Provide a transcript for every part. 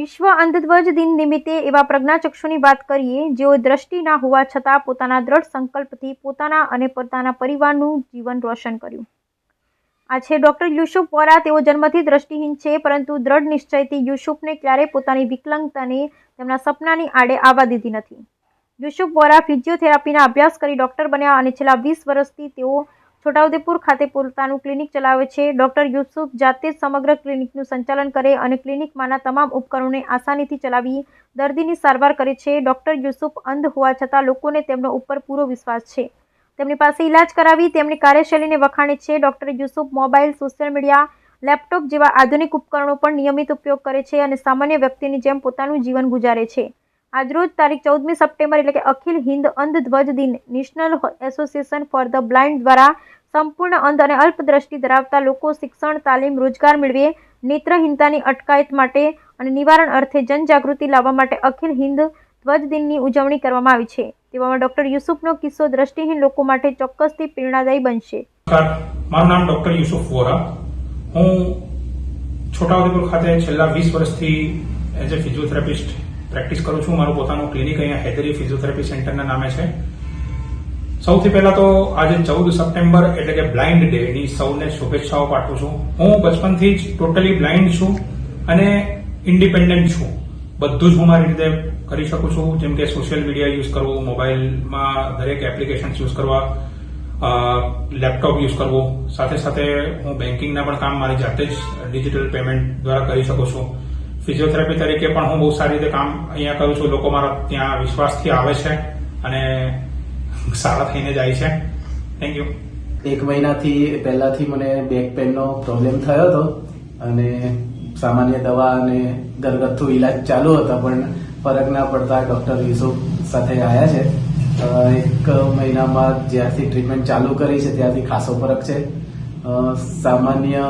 વિશ્વ અંધધ્વજ દિન નિમિત્તે એવા પ્રજ્ઞાચક્ષુની વાત કરીએ, જેઓ દ્રષ્ટિ ના હોવા છતાં પોતાના દ્રઢ સંકલ્પથી પોતાના અને પોતાના પરિવારનું જીવન રોશન કર્યું. આ છે ડૉક્ટર યુસુફ વોરા તેઓ જન્મથી દ્રષ્ટિહીન છે, પરંતુ દ્રઢ નિશ્ચયથી યુસુફને ક્યારેય પોતાની વિકલાંગતાને તેમના સપનાની આડે આવવા દીધી નથી. યુસુફ વોરા ફિઝિયોથેરાપીના અભ્યાસ કરી ડૉક્ટર બન્યા અને છેલ્લા વીસ વર્ષથી તેઓ છોટાઉદેપુર ખાતે પોતાનું ક્લિનિક ચલાવે છે. ડૉક્ટર યુસુફ જાતે સમગ્ર ક્લિનિકનું સંચાલન કરે અને ક્લિનિકમાંના તમામ ઉપકરણોને આસાનીથી ચલાવી દર્દીની સારવાર કરે છે. ડૉક્ટર યુસુફ અંધ હોવા છતાં લોકોને તેમનો ઉપર પૂરો વિશ્વાસ છે. તેમની પાસે ઇલાજ કરાવી તેમની કાર્યશૈલીને વખાણે છે. Doctor Yusuf mobile, social media, laptop જેવા આધુનિક ઉપકરણો પણ નિયમિત ઉપયોગ કરે છે અને સામાન્ય વ્યક્તિની જેમ પોતાનું જીવન ગુજારે છે. આજરોજ તારીખ ચૌદમી સપ્ટેમ્બર એટલે કે અખિલ હિન્દ અંધ ધ્વજ દિન national association for the blind દ્વારા સંપૂર્ણ અંધ અને અલ્પદ્રષ્ટિ ધરાવતા લોકો શિક્ષણ, તાલીમ, રોજગાર મેળવે નેત્રહીનતાની અટકાયત માટે અને નિવારણ અર્થે જનજાગૃતિ લાવવા માટે અખિલ હિન્દ ધ્વજ દિનની ઉજવણી કરવામાં આવી છે. તેવામાં ડૉક્ટર યુસુફનો કિસ્સો દ્રષ્ટિહીન લોકો માટે ચોક્કસથી પ્રેરણાદાયી બનશે. મારું નામ ડોક્ટર યુસુફ વોરા. હું છોટાઉદેપુર ખાતે છેલ્લા વીસ વર્ષથી એઝ એ ફિઝિયોથેરાપિસ્ટ પ્રેક્ટિસ કરું છું. મારું પોતાનું ક્લિનિક અહીંયા હૈદરી ફિઝિયોથેરાપી સેન્ટરના નામે છે. સૌથી પહેલા તો આજે ચૌદ સપ્ટેમ્બર એટલે કે બ્લાઇન્ડ ડે ની સૌને શુભેચ્છાઓ પાઠવું છું. હું બચપનથી જ ટોટલી બ્લાઇન્ડ છું અને ઇન્ડિપેન્ડન્ટ છું. બધું જ હું મારી રીતે કરી શકું છું. જેમ કે સોશિયલ મીડિયા યુઝ કરવું મોબાઈલમાં દરેક એપ્લિકેશન યુઝ કરવા લેપટોપ યુઝ કરવું. સાથે સાથે હું બેન્કિંગના પણ કામ મારી જાતે જ ડિજિટલ પેમેન્ટ દ્વારા કરી શકું છું. ફિઝિયોથેરાપી તરીકે પણ હું બહુ સારી રીતે કામ અહીંયા કરું છું. લોકો મારા ત્યાં વિશ્વાસથી આવે છે અને સારા થઈને જાય છે. થેન્ક યુ એક મહિનાથી પહેલાથી મને બેક પેનનો પ્રોબ્લેમ થયો હતો અને સામાન્ય દવા અને ઘરગથ્થુ ઈલાજ ચાલુ હતા, પણ ફરક ના પડતા ડોક્ટર યુસુફ સાથે આવ્યા છે. એક મહિનામાં જ્યારથી ટ્રીટમેન્ટ ચાલુ કરી છે, ત્યારથી ખાસો ફરક છે. સામાન્ય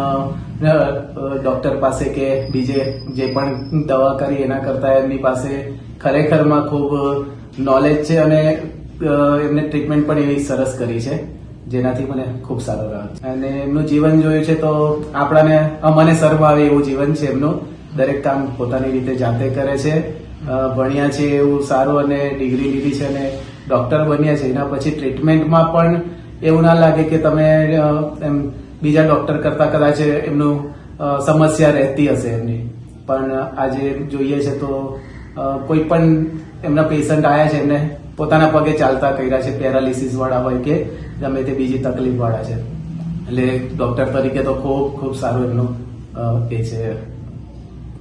ડોક્ટર પાસે કે બીજે જે પણ દવા કરી એના કરતા એમની પાસે ખરેખરમાં ખૂબ નોલેજ છે અને એમને ટ્રીટમેન્ટ પણ એવી સરસ કરી છે, જેનાથી મને ખૂબ સારો રહ્યો અને એમનું જીવન જોયું છે તો આપણાને મને સર્વ આવે એવું જીવન છે એમનું. દરેક કામ પોતાની રીતે જાતે કરે છે. ભણ્યા છે એવું સારું અને ડિગ્રી લીધી છે અને ડોક્ટર બન્યા છે. એના પછી ટ્રીટમેન્ટમાં પણ એવું ના લાગે કે તમે એમ બીજા ડોક્ટર કરતા કદાચ એમનું સમસ્યા રહેતી હશે એમની. પણ આજે જોઈએ છે તો કોઈ પણ એમના પેશન્ટ આવ્યા છે, એમને પોતાના પગે ચાલતા કર્યા છે પેરાલિસિસ વાળા હોય કે ગમે તે બીજી તકલીફ વાળા છે. એટલે ડોક્ટર તરીકે તો ખૂબ ખૂબ સારું એમનું એ છે.